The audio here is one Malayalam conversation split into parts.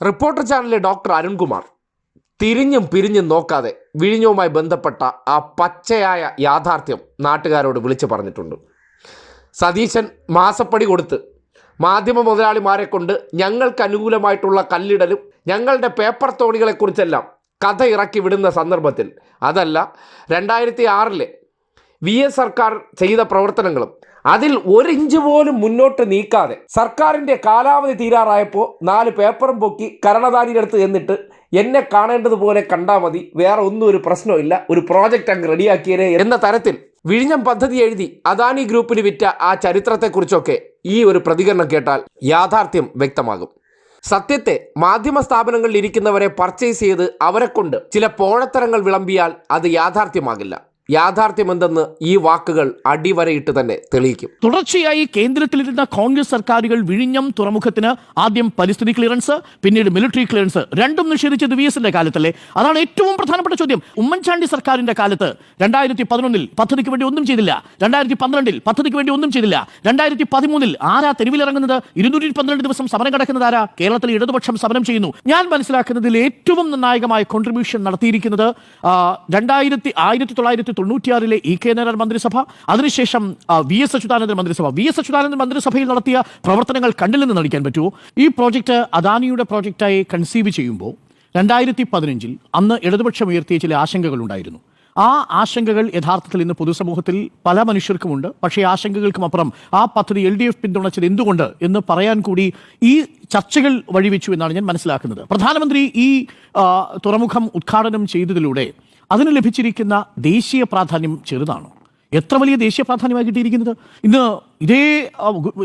റിപ്പോർട്ടർ ചാനലിലെ ഡോക്ടർ അരുൺകുമാർ തിരിഞ്ഞും പിരിഞ്ഞും നോക്കാതെ വിഴിഞ്ഞവുമായി ബന്ധപ്പെട്ട ആ പച്ചയായ യാഥാർത്ഥ്യം നാട്ടുകാരോട് വിളിച്ചു പറഞ്ഞിട്ടുണ്ട്. സതീശൻ മാസപ്പടി കൊടുത്ത് മാധ്യമ മുതലാളിമാരെ കൊണ്ട് ഞങ്ങൾക്ക് അനുകൂലമായിട്ടുള്ള കല്ലിടലും ഞങ്ങളുടെ പേപ്പർ തോണികളെക്കുറിച്ചെല്ലാം കഥ ഇറക്കി വിടുന്ന സന്ദർഭത്തിൽ അതല്ല രണ്ടായിരത്തി ആറിലെ വി എസ് സർക്കാർ ചെയ്ത പ്രവർത്തനങ്ങളും അതിൽ ഒരിഞ്ച് പോലും മുന്നോട്ട് നീക്കാതെ സർക്കാരിന്റെ കാലാവധി തീരാറായപ്പോൾ നാല് പേപ്പറും പൊക്കി കരണധാരിയുടെ അടുത്ത് എന്നിട്ട് എന്നെ കാണേണ്ടതുപോലെ കണ്ടാൽ മതി. വേറെ ഒന്നും ഒരു പ്രശ്നമില്ല ഒരു പ്രോജക്റ്റ് അങ്ങ് റെഡിയാക്കിയേ എന്ന തരത്തിൽ വിഴിഞ്ഞം പദ്ധതി എഴുതി അദാനി ഗ്രൂപ്പിന് വിറ്റ ആ ചരിത്രത്തെക്കുറിച്ചൊക്കെ ഈ ഒരു പ്രതികരണം കേട്ടാൽ യാഥാർത്ഥ്യം വ്യക്തമാകും. സത്യത്തെ മാധ്യമ സ്ഥാപനങ്ങളിൽ ഇരിക്കുന്നവരെ പർച്ചേസ് ചെയ്ത് അവരെക്കൊണ്ട് ചില പോഴത്തരങ്ങൾ വിളമ്പിയാൽ അത് യാഥാർത്ഥ്യമാകില്ല. യാഥാർത്ഥ്യമെന്തെന്ന് ഈ വാക്കുകൾ അടിവരയിട്ട് തന്നെ തെളിയിക്കും. തുടർച്ചയായി കേന്ദ്രത്തിലിരുന്ന കോൺഗ്രസ് സർക്കാരുകൾ വിഴിഞ്ഞം തുറമുഖത്തിന് ആദ്യം പരിസ്ഥിതി ക്ലിയറൻസ് പിന്നീട് മിലിറ്ററി ക്ലിയറൻസ് രണ്ടും നിഷേധിച്ചത് വി എസിന്റെ കാലത്തല്ലേ? അതാണ് ഏറ്റവും പ്രധാനപ്പെട്ട ചോദ്യം. ഉമ്മൻചാണ്ടി സർക്കാരിന്റെ കാലത്ത് രണ്ടായിരത്തി പതിനൊന്നിൽ പദ്ധതിക്ക് വേണ്ടി ഒന്നും ചെയ്തില്ല. രണ്ടായിരത്തി പന്ത്രണ്ടിൽ പദ്ധതിക്ക് വേണ്ടി ഒന്നും ചെയ്തില്ല. രണ്ടായിരത്തി പതിമൂന്നിൽ ആരാ തെരുവിലിറങ്ങുന്നത്? ഇരുന്നൂറ്റി പന്ത്രണ്ട് ദിവസം സമരം കിടക്കുന്നത് ആരാ? കേരളത്തിൽ ഇടതുപക്ഷം സമരം ചെയ്യുന്നു. ഞാൻ മനസ്സിലാക്കുന്നതിൽ ഏറ്റവും നിർണായകമായ കോൺട്രിബ്യൂഷൻ നടത്തിയിരിക്കുന്നത് രണ്ടായിരത്തി ആയിരത്തി തൊള്ളായിരത്തി തൊണ്ണൂറ്റിയാറിലെ ഇ കെ നായർ മന്ത്രിസഭ അതിനുശേഷം വി എസ് അച്യുതാനന്ദൻ മന്ത്രിസഭ. വി എസ് അച്യുതാനന്ദൻ മന്ത്രിസഭയിൽ നടത്തിയ പ്രവർത്തനങ്ങൾ കണ്ടില്ലെന്ന് നടിക്കാൻ പറ്റുമോ ഈ പ്രോജക്റ്റ് അദാനിയുടെ പ്രോജക്റ്റായി കൺസീവ് ചെയ്യുമ്പോൾ രണ്ടായിരത്തി പതിനഞ്ചിൽ അന്ന് ഇടതുപക്ഷം ഉയർത്തിയ ചില ആശങ്കകൾ ഉണ്ടായിരുന്നു. ആ ആശങ്കകൾ യഥാർത്ഥത്തിൽ ഇന്ന് പൊതുസമൂഹത്തിൽ പല മനുഷ്യർക്കുമുണ്ട്. പക്ഷേ ആശങ്കകൾക്കും അപ്പുറം ആ പദ്ധതി എൽ ഡി എഫ് പിന്തുണച്ചത് എന്തുകൊണ്ട് എന്ന് പറയാൻ കൂടി ഈ ചർച്ചകൾ വഴിവെച്ചു എന്നാണ് ഞാൻ മനസ്സിലാക്കുന്നത്. പ്രധാനമന്ത്രി ഈ തുറമുഖം ഉദ്ഘാടനം ചെയ്തതിലൂടെ അതിന് ലഭിച്ചിരിക്കുന്ന ദേശീയ പ്രാധാന്യം ചെറുതാണ്. എത്ര വലിയ ദേശീയ പ്രാധാന്യമായി കിട്ടിയിരിക്കുന്നത്? ഇന്ന് ഇതേ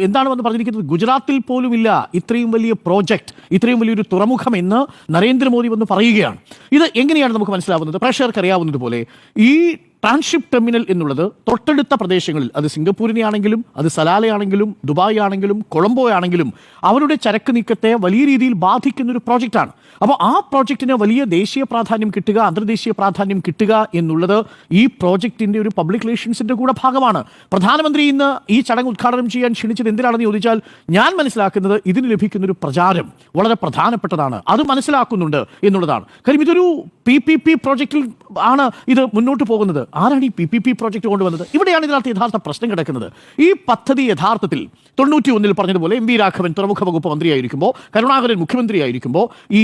എന്താണെന്ന് പറഞ്ഞിരിക്കുന്നത്? ഗുജറാത്തിൽ പോലും ഇല്ല ഇത്രയും വലിയ പ്രോജക്റ്റ് ഇത്രയും വലിയൊരു തുറമുഖം എന്ന് നരേന്ദ്രമോദി വന്ന് പറയുകയാണ്. ഇത് എങ്ങനെയാണ് നമുക്ക് മനസ്സിലാവുന്നത്? പ്രേക്ഷകർക്ക് അറിയാവുന്നതുപോലെ ഈ ട്രാൻഷിപ്പ് ടെർമിനൽ എന്നുള്ളത് തൊട്ടടുത്ത പ്രദേശങ്ങളിൽ അത് സിംഗപ്പൂരിനെ ആണെങ്കിലും അത് സലാലയാണെങ്കിലും ദുബായ് ആണെങ്കിലും കൊളംബോ ആണെങ്കിലും അവരുടെ ചരക്ക് നീക്കത്തെ വലിയ രീതിയിൽ ബാധിക്കുന്ന ഒരു പ്രോജക്റ്റാണ്. അപ്പോൾ ആ പ്രോജക്റ്റിന് വലിയ ദേശീയ പ്രാധാന്യം കിട്ടുക അന്തർദേശീയ പ്രാധാന്യം കിട്ടുക എന്നുള്ളത് ഈ പ്രോജക്റ്റിന്റെ ഒരു പബ്ലിക് റിലേഷൻസിന്റെ കൂടെ ഭാഗമാണ്. പ്രധാനമന്ത്രി ഇന്ന് ഈ ചടങ്ങ് ഉദ്ഘാടനം ചെയ്യാൻ ക്ഷണിച്ചത് എന്തിനാണെന്ന് ചോദിച്ചാൽ ഞാൻ മനസ്സിലാക്കുന്നത് ഇതിന് ലഭിക്കുന്ന ഒരു പ്രചാരം വളരെ പ്രധാനപ്പെട്ടതാണ്. അത് മനസ്സിലാക്കുന്നുണ്ട് എന്നുള്ളതാണ്. കാര്യം ഇതൊരു പി പി പി പ്രോജക്റ്റിൽ ആണ് ഇത് മുന്നോട്ട് പോകുന്നത്. ആരാണ് ഈ പി പി പി പ്രോജക്റ്റ് കൊണ്ടുവന്നത്? ഇവിടെയാണ് ഇതിനകത്ത് യഥാർത്ഥ പ്രശ്നം കിടക്കുന്നത്. ഈ പദ്ധതി യഥാർത്ഥത്തിൽ തൊണ്ണൂറ്റി ഒന്നിൽ പറഞ്ഞതുപോലെ എം വി രാഘവൻ തുറമുഖ വകുപ്പ് മന്ത്രിയായിരിക്കുമ്പോൾ കരുണാകരൻ മുഖ്യമന്ത്രിയായിരിക്കുമ്പോൾ ഈ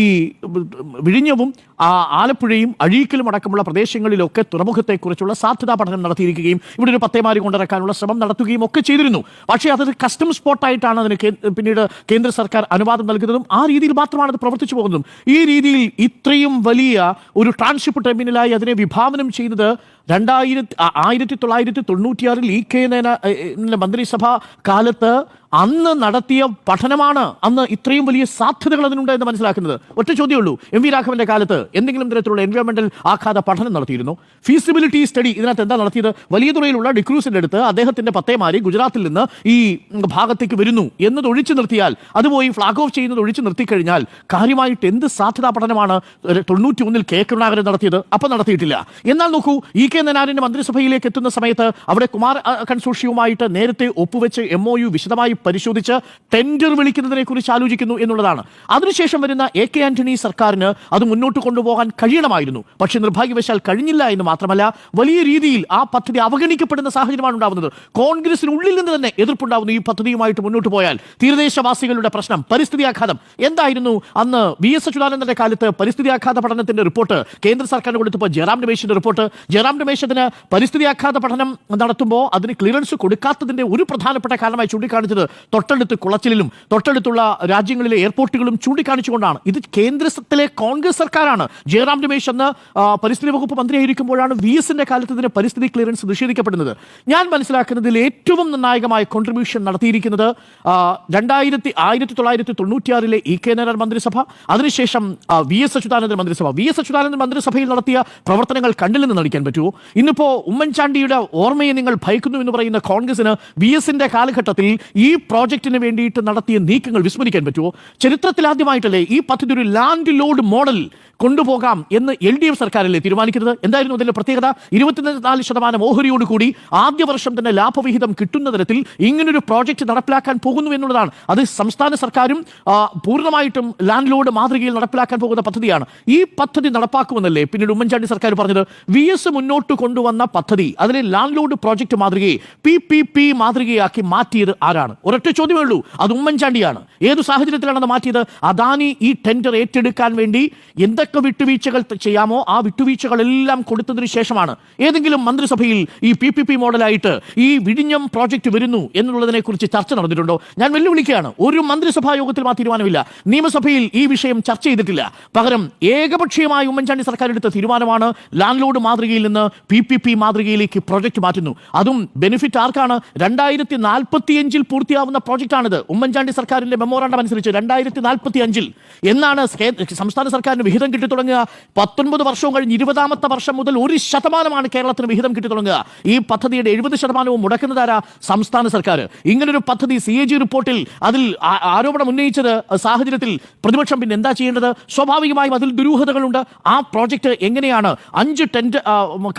വിഴിഞ്ഞവും ആ ആലപ്പുഴയും അഴീക്കലും അടക്കമുള്ള പ്രദേശങ്ങളിലൊക്കെ തുറമുഖത്തെക്കുറിച്ചുള്ള സാധ്യതാ പഠനം നടത്തിയിരിക്കുകയും ഇവിടെ ഒരു പത്തേമാരി കൊണ്ടിറക്കാനുള്ള ശ്രമം നടത്തുകയും ഒക്കെ ചെയ്തിരുന്നു. പക്ഷേ അതൊരു കസ്റ്റം സ്പോട്ടായിട്ടാണ് അതിന് പിന്നീട് കേന്ദ്ര സർക്കാർ അനുവാദം നൽകുന്നതും ആ രീതിയിൽ മാത്രമാണ് അത് പ്രവർത്തിച്ചു പോകുന്നതും. ഈ രീതിയിൽ ഇത്രയും വലിയ ഒരു ട്രാൻസ്ഷിപ്പ് ടെർമിനലായി അതിനെ വിഭാവനം ചെയ്തത് രണ്ടായിരത്തി ആയിരത്തി തൊള്ളായിരത്തി തൊണ്ണൂറ്റിയാറിൽ ഇ കെ നേന മന്ത്രിസഭ കാലത്ത് അന്ന് നടത്തിയ പഠനമാണ് അന്ന് ഇത്രയും വലിയ സാധ്യതകൾ അതിനുണ്ട് എന്ന് മനസ്സിലാക്കുന്നത്. ഒറ്റ ചോദ്യമേ ഉള്ളൂ എം വി രാഘവന്റെ കാലത്ത് എന്തെങ്കിലും തരത്തിലുള്ള എൻവയോൺമെന്റൽ ആഘാത പഠനം നടത്തിയിരുന്നു? ഫീസിബിലിറ്റി സ്റ്റഡി ഇതിനകത്ത് എന്താ നടത്തിയത്? വലിയ തുറയിലുള്ള ഡിക്രൂസിന്റെ അടുത്ത് അദ്ദേഹത്തിന്റെ പത്തേമാരി ഗുജറാത്തിൽ നിന്ന് ഈ ഭാഗത്തേക്ക് വരുന്നു എന്നത് ഒഴിച്ചു നിർത്തിയാൽ അത് പോയി ഫ്ലാഗ് ഓഫ് ചെയ്യുന്നത് ഒഴിച്ചു നിർത്തിക്കഴിഞ്ഞാൽ കാര്യമായിട്ട് എന്ത് സാധ്യതാ പഠനമാണ് തൊണ്ണൂറ്റി ഒന്നിൽ കെ കരുണാകരൻ നടത്തിയത്? അപ്പം നടത്തിയിട്ടില്ല. എന്നാൽ നോക്കൂ ഇ കെ നനാരിന്റെ മന്ത്രിസഭയിലേക്ക് എത്തുന്ന സമയത്ത് അവിടെ കുമാർ കൺസോഷ്യവുമായിട്ട് നേരത്തെ ഒപ്പുവെച്ച് എം ഒ യു വിശദമായി പരിശോധിച്ച് ടെൻഡർ വിളിക്കുന്നതിനെ കുറിച്ച് ആലോചിക്കുന്നു എന്നുള്ളതാണ്. അതിനുശേഷം വരുന്ന എ കെ ആന്റണി സർക്കാരിന് അത് മുന്നോട്ട് കൊണ്ടുപോകാൻ കഴിയണമായിരുന്നു. പക്ഷേ നിർഭാഗ്യവശാൽ കഴിഞ്ഞില്ല എന്ന് മാത്രമല്ല വലിയ രീതിയിൽ ആ പദ്ധതി അവഗണിക്കപ്പെടുന്ന സാഹചര്യമാണ് ഉണ്ടാവുന്നത്. കോൺഗ്രസിനുള്ളിൽ നിന്ന് തന്നെ എതിർപ്പുണ്ടാവുന്നു ഈ പദ്ധതിയുമായിട്ട് മുന്നോട്ട് പോയാൽ. തീരദേശവാസികളുടെ പ്രശ്നം പരിസ്ഥിതി ആഘാതം എന്തായിരുന്നു? അന്ന് വി എസ് അച്യുതാനന്ദന്റെ കാലത്ത് പരിസ്ഥിതി ആഘാത പഠനത്തിന്റെ റിപ്പോർട്ട് കേന്ദ്ര സർക്കാരിന് കൊടുത്തപ്പോൾ ജയറാം രമേശിന്റെ റിപ്പോർട്ട്. ജയറാം രമേശ് പരിസ്ഥിതി ആഘാത പഠനം നടത്തുമ്പോൾ അതിന് ക്ലിയറൻസ് കൊടുക്കാത്തതിന്റെ ഒരു പ്രധാനപ്പെട്ട കാരണമായി ചൂണ്ടിക്കാണിച്ചത് തൊട്ടടുത്ത് കുളച്ചിലും തൊട്ടടുത്തുള്ള രാജ്യങ്ങളിലെ എയർപോർട്ടുകളും ചൂണ്ടിക്കാണിച്ചുകൊണ്ടാണ്. ഇത് കേന്ദ്രത്തിലെ കോൺഗ്രസ് സർക്കാരാണ്. ജയറാം രമേശ് എന്ന് പരിസ്ഥിതി വകുപ്പ് മന്ത്രിയായിരിക്കുമ്പോഴാണ് വി എസിന്റെ കാലത്ത് ഇതിന് പരിസ്ഥിതി ക്ലിയറൻസ് നിഷേധിക്കപ്പെടുന്നത്. ഞാൻ മനസ്സിലാക്കുന്നതിൽ ഏറ്റവും നിർണായകമായ കോൺട്രിബ്യൂഷൻ നടത്തിയിരിക്കുന്നത് രണ്ടായിരത്തി ആയിരത്തി തൊള്ളായിരത്തി തൊണ്ണൂറ്റിയാറിലെ ഇ കെ നായർ മന്ത്രിസഭ അതിനുശേഷം വി എസ് അച്യുതാനന്ദൻ മന്ത്രിസഭ. വി എസ് അച്യുതാനന്ദൻ മന്ത്രിസഭയിൽ നടത്തിയ പ്രവർത്തനങ്ങൾ കണ്ടില്ലെന്ന് നടിക്കാൻ പറ്റുമോ? ഇന്നിപ്പോ ഉമ്മൻചാണ്ടിയുടെ ഓർമ്മയെ നിങ്ങൾ ഭയക്കുന്നു എന്ന് പറയുന്ന കോൺഗ്രസിന് വി എസിന്റെ കാലഘട്ടത്തിൽ ഈ പ്രോജക്റ്റിന് വേണ്ടിയിട്ട് നടത്തിയ നീക്കങ്ങൾ വിസ്മരിക്കാൻ പറ്റുമോ? ചരിത്രത്തിൽ ആദ്യമായിട്ടല്ലേ ഈ പദ്ധതി ഒരു ലാൻഡ് ലോഡ് മോഡൽ കൊണ്ടുപോകാം എന്ന് എൽ ഡി എഫ് സർക്കാരല്ലേ തീരുമാനിക്കുന്നത്? എന്തായിരുന്നു അതിന്റെ പ്രത്യേകത? ഇരുപത്തിനാല് ശതമാനം ഓഹരിയോട് കൂടി ആദ്യ വർഷം തന്നെ ലാഭവിഹിതം കിട്ടുന്ന തരത്തിൽ ഇങ്ങനൊരു പ്രോജക്റ്റ് നടപ്പിലാക്കാൻ പോകുന്നു എന്നുള്ളതാണ്. അത് സംസ്ഥാന സർക്കാരും പൂർണമായിട്ടും ലാൻഡ് ലോഡ് മാതൃകയിൽ നടപ്പിലാക്കാൻ പോകുന്ന പദ്ധതിയാണ്. ഈ പദ്ധതി നടപ്പാക്കുമെന്നല്ലേ പിന്നീട് ഉമ്മൻചാണ്ടി സർക്കാർ പറഞ്ഞത്? വി എസ് മുന്നോട്ട് കൊണ്ടുവന്ന പദ്ധതി. അതിനെ ലാൻഡ് ലോഡ് പ്രോജക്റ്റ് മാതൃകയെ പി പി പി മാതൃകയാക്കി മാറ്റിയത് ആരാണ്? ഒരൊറ്റ ചോദ്യമേ ഉള്ളൂ. അത് ഉമ്മൻചാണ്ടിയാണ്. ഏത് സാഹചര്യത്തിലാണ് അത് മാറ്റിയത്? അദാനി ഈ ടെൻഡർ ഏറ്റെടുക്കാൻ വേണ്ടി എന്തൊക്കെ വിട്ടുവീഴ്ചകൾ ചെയ്യാമോ ആ വിട്ടുവീഴ്ചകളെല്ലാം കൊടുത്തതിന് ശേഷമാണ് ഏതെങ്കിലും മന്ത്രിസഭയിൽ ഈ പി പി പി മോഡലായിട്ട് ഈ വിഴിഞ്ഞം പ്രോജക്റ്റ് വരുന്നു എന്നുള്ളതിനെ കുറിച്ച് ചർച്ച നടന്നിട്ടുണ്ടോ? ഞാൻ വെല്ലുവിളിക്കുകയാണ്. ഒരു മന്ത്രിസഭാ യോഗത്തിൽ ആ തീരുമാനമില്ല. നിയമസഭയിൽ ഈ വിഷയം ചർച്ച ചെയ്തിട്ടില്ല. പകരം ഏകപക്ഷീയമായി ഉമ്മൻചാണ്ടി സർക്കാർ എടുത്ത തീരുമാനമാണ് ലാൻഡ് ലോഡ് മാതൃകയിൽ നിന്ന് പി പി പി മാതൃകയിലേക്ക് പ്രൊജക്റ്റ് മാറ്റുന്നു. അതും ബെനിഫിറ്റ് ആർക്കാണ്? രണ്ടായിരത്തി നാൽപ്പത്തിയഞ്ചിൽ പൂർത്തിയാവുന്ന പ്രോജക്റ്റാണിത് ഉമ്മൻചാണ്ടി സർക്കാരിന്റെ മെമ്മോറാണ്ടം അനുസരിച്ച് രണ്ടായിരത്തി നാൽപ്പത്തി അഞ്ചിൽ എന്നാണ് സംസ്ഥാന സർക്കാരിന് വിഹിതം കിട്ടി തുടങ്ങുക. പത്തൊൻപത് വർഷവും കഴിഞ്ഞ് ഇരുപതാമത്തെ വർഷം മുതൽ ഒരു ശതമാനമാണ് കേരളത്തിന് വിഹിതം കിട്ടി തുടങ്ങുക. ഈ പദ്ധതിയുടെ എഴുപത് ശതമാനവും മുടക്കുന്നതാരാ സംസ്ഥാന സർക്കാർ ഇങ്ങനൊരു പദ്ധതി സി എ ജി റിപ്പോർട്ടിൽ അതിൽ ആരോപണം ഉന്നയിച്ചത് സാഹചര്യത്തിൽ പ്രതിപക്ഷം പിന്നെ എന്താ ചെയ്യേണ്ടത്? സ്വാഭാവികമായും അതിൽ ദുരൂഹതകളുണ്ട്. ആ പ്രോജക്റ്റ് എങ്ങനെയാണ്? അഞ്ച് ടെൻഡർ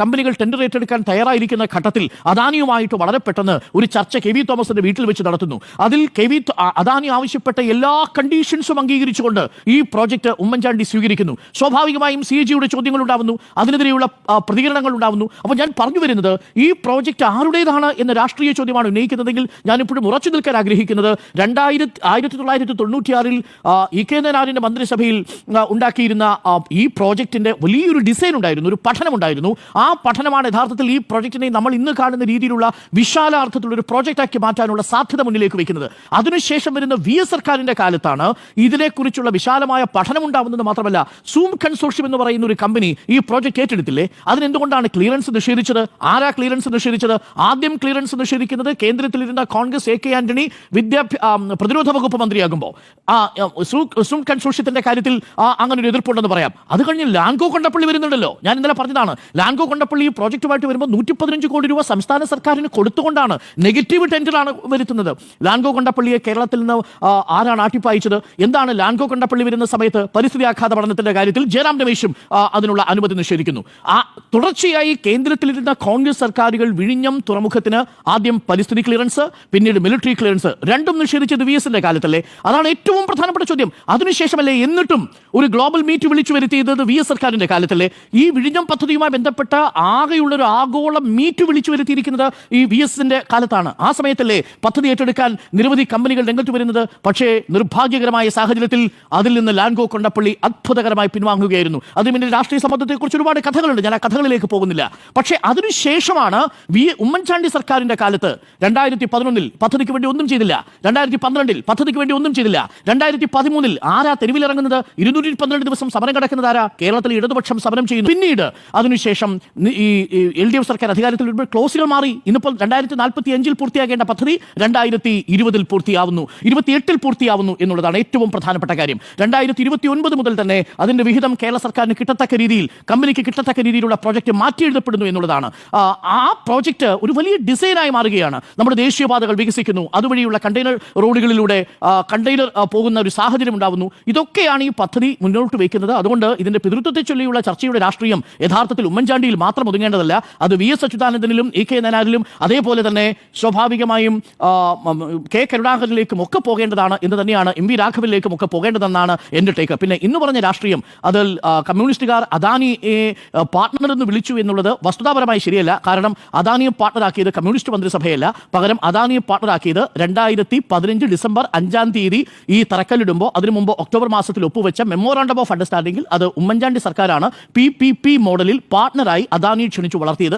കമ്പനികൾ ടെൻഡർ ഏറ്റെടുക്കാൻ തയ്യാറായിരിക്കുന്ന ഘട്ടത്തിൽ അദാനിയുമായിട്ട് വളരെ പെട്ടെന്ന് ഒരു ചർച്ച കെ വി തോമസിന്റെ വീട്ടിൽ വെച്ച് നടത്തുന്നു. അതിൽ കെ വി അദാനി ആവശ്യപ്പെട്ട എല്ലാ കണ്ടീഷൻസും അംഗീകരിച്ചുകൊണ്ട് ഈ പ്രോജക്റ്റ് ഉമ്മൻചാണ്ടി സ്വീകരിക്കുന്നു. സ്വാഭാവികമായും സി ജിയുടെ ചോദ്യങ്ങൾ ഉണ്ടാവുന്നു അതിനെതിരെയുള്ള പ്രതികരണങ്ങൾ ഉണ്ടാവുന്നു അപ്പോൾ ഞാൻ പറഞ്ഞു വരുന്നത് ഈ പ്രോജക്റ്റ് ആരുടേതാണ് എന്ന രാഷ്ട്രീയ ചോദ്യമാണ് ഉന്നയിക്കുന്നതെങ്കിൽ ഞാനിപ്പോഴും ഉറച്ചു നിൽക്കാൻ ആഗ്രഹിക്കുന്നത് രണ്ടായിരത്തി ആയിരത്തി തൊള്ളായിരത്തി തൊണ്ണൂറ്റിയാറിൽ ഇ കെ നാരായണന്റെ മന്ത്രിസഭയിൽ ഉണ്ടാക്കിയിരുന്ന ഈ പ്രോജക്റ്റിന്റെ വലിയൊരു ഡിസൈൻ ഉണ്ടായിരുന്നു. ഒരു പഠനമുണ്ടായിരുന്നു ആ പഠനമാണ് യഥാർത്ഥത്തിൽ ഈ പ്രോജക്റ്റിനെ നമ്മൾ ഇന്ന് കാണുന്ന രീതിയിലുള്ള വിശാലാർത്ഥത്തിലുള്ള ഒരു പ്രോജക്റ്റാക്കി മാറ്റാനുള്ള സാധ്യത മുന്നിലേക്ക് വെക്കുന്നത് അതിനുശേഷം വരുന്ന വി എസ് സർക്കാരിന്റെ കാലത്താണ് ഇതിനെക്കുറിച്ചുള്ള വിശാലമായ പഠനം ഉണ്ടാവുന്നത് മാത്രമല്ല സൂം കൺസോർഷ്യം എന്ന് പറയുന്ന ഒരു കമ്പനി ഈ പ്രോജക്റ്റ് ഏറ്റെടുത്തില്ലേ? അതിനെന്തുകൊണ്ടാണ് ക്ലിയറൻസ് നിഷേധിച്ചത്? ആരാ ക്ലിയറൻസ് നിഷേധിച്ചത്? ആദ്യം ക്ലിയറൻസ് നിഷേധിക്കുന്നത് കേന്ദ്രത്തിലിരുന്ന കോൺഗ്രസ് എ കെ ആന്റണി വിദ്യാഭ്യാസ പ്രതിരോധ വകുപ്പ് മന്ത്രിയാകുമ്പോൾ. ആ ആ, സൂം കൺസോർഷ്യത്തിന്റെ കാര്യത്തിൽ അങ്ങനെ ഒരു എതിർപ്പുണ്ടെന്ന് പറയാം. അത് കഴിഞ്ഞ് ലാൻകോ കൊണ്ടപ്പള്ളി വരുന്നുണ്ടല്ലോ. ഞാൻ ഇന്നലെ പറഞ്ഞതാണ് ലാൻകോ കൊണ്ടപ്പള്ളി ഈ പ്രോജക്റ്റുമായിട്ട് വരുമ്പോൾ നൂറ്റി പതിനഞ്ച് കോടി രൂപ സംസ്ഥാന സർക്കാരിന് കൊടുത്തുകൊണ്ടാണ് നെഗറ്റീവ് ടെൻഡറാണ് വരുത്തുന്നത്. ലാൻഗോ കൊണ്ടപ്പള്ളിയെ കേരളത്തിൽ നിന്ന് ആരാണ് ആട്ടിപ്പായിച്ചത്? എന്താണ് ലാൻഗോ കൊണ്ടപ്പള്ളി വരുന്ന സമയത്ത് പരിസ്ഥിതി ആഘാത പഠനത്തിന്റെ കാര്യത്തിൽ ജയറാം രമേശും അതിനുള്ള അനുമതി നിഷേധിക്കുന്നു. ആ തുടർച്ചയായി കേന്ദ്രത്തിലിരുന്ന കോൺഗ്രസ് സർക്കാരുകൾ വിഴിഞ്ഞം തുറമുഖത്തിന് ആദ്യം പരിസ്ഥിതി ക്ലിയറൻസ് പിന്നീട് മിലിറ്ററി ക്ലിയറൻസ് രണ്ടും നിഷേധിച്ചത് വി എസിന്റെ കാലത്തല്ലേ? അതാണ് ഏറ്റവും പ്രധാനപ്പെട്ട ചോദ്യം. അതിനുശേഷമല്ലേ എന്നിട്ടും ഒരു ഗ്ലോബൽ മീറ്റ് വിളിച്ചു വരുത്തിയത് വി എസ് സർക്കാരിന്റെ കാലത്തല്ലേ? ഈ വിഴിഞ്ഞം പദ്ധതിയുമായി ബന്ധപ്പെട്ട ആകെയുള്ള ഒരു ആഗോള മീറ്റ് വിളിച്ചു വരുത്തിയിരിക്കുന്നത് ഈ വി എസിന്റെ കാലത്താണ്. ആ സമയത്തല്ലേ പദ്ധതി ഏറ്റെടുക്കാൻ നിരവധി കമ്പനികൾ രംഗത്ത് വരുന്നത്. പക്ഷേ നിർഭാഗ്യകരമായ സാഹചര്യത്തിൽ അതിൽ നിന്ന് ലാൻഗോ കൊണ്ടപ്പള്ളി അത്ഭുതകരമായി പിൻവാങ്ങുകയായിരുന്നു. അതിന് രാഷ്ട്രീയ സമ്മർദ്ദത്തെക്കുറിച്ച് ഒരുപാട് കഥകളുണ്ട്. ഞാൻ ആ കഥകളിലേക്ക് പോകുന്നില്ല. പക്ഷേ അതിനുശേഷമാണ് വി ഉമ്മൻചാണ്ടി സർക്കാരിന്റെ കാലത്ത് രണ്ടായിരത്തി പതിനൊന്നിൽ പദ്ധതിക്ക് വേണ്ടി ഒന്നും ചെയ്തില്ല. രണ്ടായിരത്തി പന്ത്രണ്ടിൽ പദ്ധതിക്ക് വേണ്ടി ഒന്നും ചെയ്തില്ല. രണ്ടായിരത്തി പതിമൂന്നിൽ ആരാ തെരുവിലിറങ്ങുന്നത്? ഇരുന്നൂറ്റി പന്ത്രണ്ട് ദിവസം സമരം കിടക്കുന്നത് ആരാ? കേരളത്തിൽ ഇടതുപക്ഷം സമരം ചെയ്യുന്നു. പിന്നീട് അതിനുശേഷം ഈ എൽ ഡി എഫ് സർക്കാർ അധികാരത്തിൽ വരുമ്പോൾ ക്ലോസുകൾ മാറി. ഇന്നിപ്പോൾ രണ്ടായിരത്തി നാൽപ്പത്തി അഞ്ചിൽ പൂർത്തിയാക്കേണ്ട പദ്ധതി രണ്ടായിരത്തി ഇരുപതിൽ പൂർത്തിയാവുന്നു. ഇരുപത്തിയെട്ടിൽ പൂർത്തിയാവുന്നു എന്നുള്ളതാണ് ഏറ്റവും പ്രധാനപ്പെട്ട കാര്യം. രണ്ടായിരത്തി ഇരുപത്തി ഒൻപത് മുതൽ തന്നെ അതിന്റെ വിഹിതം കേരള സർക്കാരിന് കിട്ടത്തക്ക രീതിയിൽ കമ്പനിക്ക് കിട്ടത്തക്ക രീതിയിലുള്ള പ്രോജക്റ്റ് മാറ്റിയെഴുതപ്പെടുന്നു എന്നുള്ളതാണ്. ആ, പ്രോജക്റ്റ് ഒരു വലിയ ഡിസൈനായി മാറുകയാണ്. നമ്മുടെ ദേശീയപാതകൾ വികസിക്കുന്നു. അതുവഴിയുള്ള കണ്ടെയ്നർ റോഡുകളിലൂടെ കണ്ടെയ്നർ പോകുന്ന ഒരു സാഹചര്യം ഉണ്ടാകുന്നു ഇതൊക്കെയാണ് ഈ പദ്ധതി മുന്നോട്ട് വയ്ക്കുന്നത്. അതുകൊണ്ട് ഇതിന്റെ പിതൃത്വത്തെ ചൊല്ലിയുള്ള ചർച്ചയുടെ രാഷ്ട്രീയം യഥാർത്ഥത്തിൽ ഉമ്മൻചാണ്ടിയിൽ മാത്രം ഒതുങ്ങേണ്ടതല്ല. അത് വി എസ് അച്യുതാനന്ദനിലും എ കെ നനാരിലും അതേപോലെ തന്നെ സ്വാഭാവികമായും കെ കരുണാകരനിലേക്കും ഒക്കെ പോകേണ്ടതാണ് എന്ന് തന്നെയാണ് എം വി രാഘവനിലേക്കും ഒക്കെ പോകേണ്ടതെന്നാണ് എന്റെ ടേക്ക്. പിന്നെ ഇന്ന് പറഞ്ഞ രാഷ്ട്രീയം അതിൽ കമ്മ്യൂണിസ്റ്റുകാർ അദാനിയെ പാർട്ട്ണർ എന്ന് വിളിച്ചു എന്നുള്ളത് വസ്തുതാപരമായി ശരിയല്ല. കാരണം അദാനിയെ പാർട്ണറാക്കിയത് കമ്മ്യൂണിസ്റ്റ് മന്ത്രിസഭയല്ല. പകരം അദാനിയെ പാർട്ണറാക്കിയത് രണ്ടായിരത്തി പതിനഞ്ച് ഡിസംബർ അഞ്ചാം തീയതി ഈ തറക്കല്ലിടുമ്പോൾ അതിനു മുമ്പ് ഒക്ടോബർ മാസത്തിൽ ഒപ്പുവെച്ച മെമ്മോറാണ്ടം ഓഫ് അണ്ടർസ്റ്റാൻഡിംഗിൽ അത് ഉമ്മൻചാണ്ടി സർക്കാരാണ് പി പി പി മോഡലിൽ പാർട്ണറായി അദാനി ക്ഷണിച്ചു വളർത്തിയത്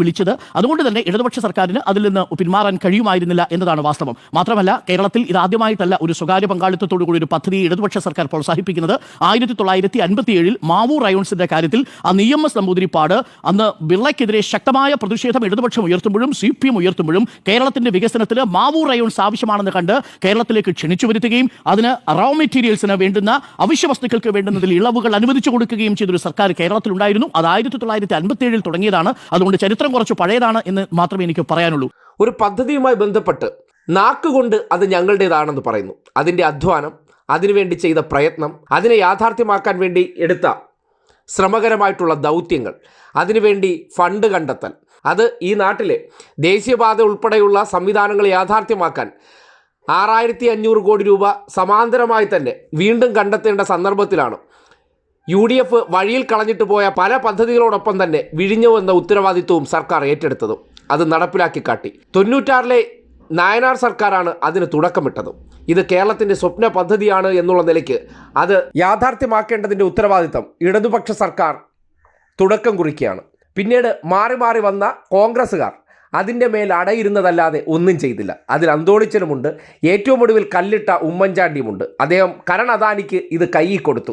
വിളിച്ചത്. അതുകൊണ്ട് തന്നെ ഇടതുപക്ഷ സർക്കാരിന് അതിൽ നിന്ന് പിന്മാറാൻ കഴിയുമായിരുന്നില്ല എന്നതാണ് വാസ്തവം. മാത്രമല്ല കേരളത്തിൽ ഇതാദ്യമായിട്ടല്ല ഒരു സ്വകാര്യ പങ്കാളിത്തത്തോടു കൂടി ഒരു പദ്ധതി ഇടതുപക്ഷ സർക്കാർ പ്രോത്സാഹിപ്പിക്കുന്നത്. ആയിരത്തി തൊള്ളായിരത്തി അൻപത്തി ഏഴിൽ മാവൂർ റയോൺസിന്റെ കാര്യത്തിൽ ആ ഇ എസ് നമ്പൂതിരിപ്പാട് അന്ന് ബിർളയ്ക്കെതിരെ ശക്തമായ പ്രതിഷേധം ഇടതുപക്ഷം ഉയർത്തുമ്പോഴും സി പി എം ഉയർത്തുമ്പോഴും കേരളത്തിന്റെ വികസനത്തിൽ മാവൂർ റയോൺസ് ആവശ്യമാണെന്ന് കണ്ട് കേരളത്തിലേക്ക് ക്ഷണിച്ചു വരുത്തുകയും അതിന് റോ മെറ്റീരിയൽസിന് വേണ്ടുന്ന അവശ്യ വസ്തുക്കൾക്ക് വേണ്ടുന്നതിൽ ഇളവുകൾ അനുവദിച്ചു കൊടുക്കുകയും ചെയ്തൊരു സർക്കാർ കേരളത്തിലുണ്ടായിരുന്നു. അത് ആയിരത്തി തൊള്ളായിരത്തി അൻപത്തി ഏഴിൽ തുടങ്ങിയതാണ്. അതുകൊണ്ട് ചരിത്രം കുറച്ച് പഴയതാണ് എന്ന് മാത്രമേ എനിക്ക് പറയാനുള്ളൂ. ഒരു പദ്ധതിയുമായി ബന്ധപ്പെട്ട് നാക്കുകൊണ്ട് അത് ഞങ്ങളുടേതാണെന്ന് പറയുന്നു. അതിന്റെ അധ്വാനം അതിനുവേണ്ടി ചെയ്ത പ്രയത്നം അതിനെ യാഥാർത്ഥ്യമാക്കാൻ വേണ്ടി എടുത്ത ശ്രമകരമായിട്ടുള്ള ദൗത്യങ്ങൾ അതിനുവേണ്ടി ഫണ്ട് കണ്ടെത്തൽ. അത് ഈ നാട്ടിലെ ദേശീയപാത ഉൾപ്പെടെയുള്ള സംവിധാനങ്ങൾ യാഥാർത്ഥ്യമാക്കാൻ ആറായിരത്തി അഞ്ഞൂറ് കോടി രൂപ സമാന്തരമായി തന്നെ വീണ്ടും കണ്ടെത്തേണ്ട സന്ദർഭത്തിലാണ് യു ഡി എഫ് വഴിയിൽ കളഞ്ഞിട്ട് പോയ പല പദ്ധതികളോടൊപ്പം തന്നെ വിഴിഞ്ഞു എന്ന ഉത്തരവാദിത്വവും സർക്കാർ ഏറ്റെടുത്തതും അത് നടപ്പിലാക്കി കാട്ടി തൊണ്ണൂറ്റാറിലെ നായനാർ സർക്കാരാണ് അതിന് തുടക്കമിട്ടത്. ഇത് കേരളത്തിന്റെ സ്വപ്ന പദ്ധതിയാണ് എന്നുള്ള നിലയ്ക്ക് അത് യാഥാർത്ഥ്യമാക്കേണ്ടതിന്റെ ഉത്തരവാദിത്തം ഇടതുപക്ഷ സർക്കാർ തുടക്കം കുറിക്കുകയാണ്. പിന്നീട് മാറി മാറി വന്ന കോൺഗ്രസ്സുകാർ അതിന്റെ മേൽ അടയിരുന്നതല്ലാതെ ഒന്നും ചെയ്തില്ല. അതിൽ അന്തോണിച്ചനുമുണ്ട്. ഏറ്റവും ഒടുവിൽ കല്ലിട്ട ഉമ്മൻചാണ്ടിയുമുണ്ട്. അദ്ദേഹം കരൺ അദാനിക്ക് ഇത് കൈയിൽ കൊടുത്തു.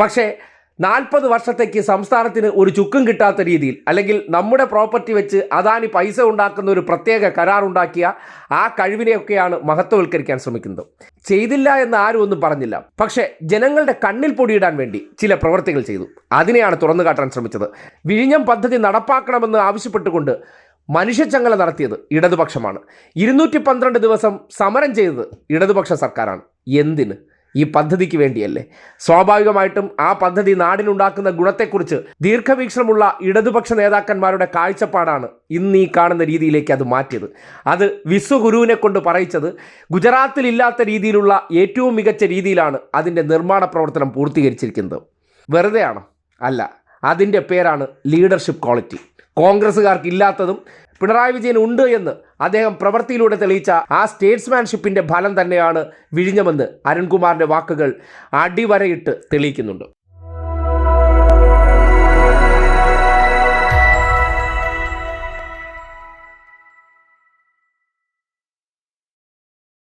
പക്ഷേ നാൽപ്പത് വർഷത്തേക്ക് സംസ്ഥാനത്തിന് ഒരു ചുക്കും കിട്ടാത്ത രീതിയിൽ അല്ലെങ്കിൽ നമ്മുടെ പ്രോപ്പർട്ടി വെച്ച് അദാനി പൈസ ഉണ്ടാക്കുന്ന ഒരു പ്രത്യേക കരാർ ഉണ്ടാക്കിയ ആ കഴിവിനെയൊക്കെയാണ് മഹത്വവൽക്കരിക്കാൻ ശ്രമിക്കുന്നത്. ചെയ്തില്ല എന്ന് ആരും ഒന്നും പറഞ്ഞില്ല. പക്ഷേ ജനങ്ങളുടെ കണ്ണിൽ പൊടിയിടാൻ വേണ്ടി ചില പ്രവൃത്തികൾ ചെയ്തു. അതിനെയാണ് തുറന്നു കാട്ടാൻ ശ്രമിച്ചത്. വിഴിഞ്ഞം പദ്ധതി നടപ്പാക്കണമെന്ന് ആവശ്യപ്പെട്ടുകൊണ്ട് മനുഷ്യച്ചങ്ങല നടത്തിയത് ഇടതുപക്ഷമാണ്. ഇരുന്നൂറ്റി ദിവസം സമരം ചെയ്തത് ഇടതുപക്ഷ സർക്കാരാണ്. എന്തിന്? ഈ പദ്ധതിക്ക് വേണ്ടിയല്ലേ? സ്വാഭാവികമായിട്ടും ആ പദ്ധതി നാടിനുണ്ടാക്കുന്ന ഗുണത്തെക്കുറിച്ച് ദീർഘവീക്ഷണമുള്ള ഇടതുപക്ഷ നേതാക്കന്മാരുടെ കാഴ്ചപ്പാടാണ് ഇന്ന് ഈ കാണുന്ന രീതിയിലേക്ക് അത് മാറ്റിയത്. അത് വിശ്വഗുരുവിനെ കൊണ്ട് പറയിച്ചത് ഗുജറാത്തിലില്ലാത്ത രീതിയിലുള്ള ഏറ്റവും മികച്ച രീതിയിലാണ് അതിന്റെ നിർമ്മാണ പ്രവർത്തനം പൂർത്തീകരിച്ചിരിക്കുന്നത്. വെറുതെയാണോ? അല്ല. അതിന്റെ പേരാണ് ലീഡർഷിപ്പ് ക്വാളിറ്റി. കോൺഗ്രസ്സുകാർക്ക് ഇല്ലാത്തതും പിണറായി വിജയൻ ഉണ്ട് എന്ന് അദ്ദേഹം പ്രവൃത്തിയിലൂടെ തെളിയിച്ച ആ സ്റ്റേറ്റ്സ്മാൻഷിപ്പിന്റെ ഫലം തന്നെയാണ് വിഴിഞ്ഞമെന്ന് അരുൺകുമാറിന്റെ വാക്കുകൾ അടിവരയിട്ട് തെളിയിക്കുന്നുണ്ട്.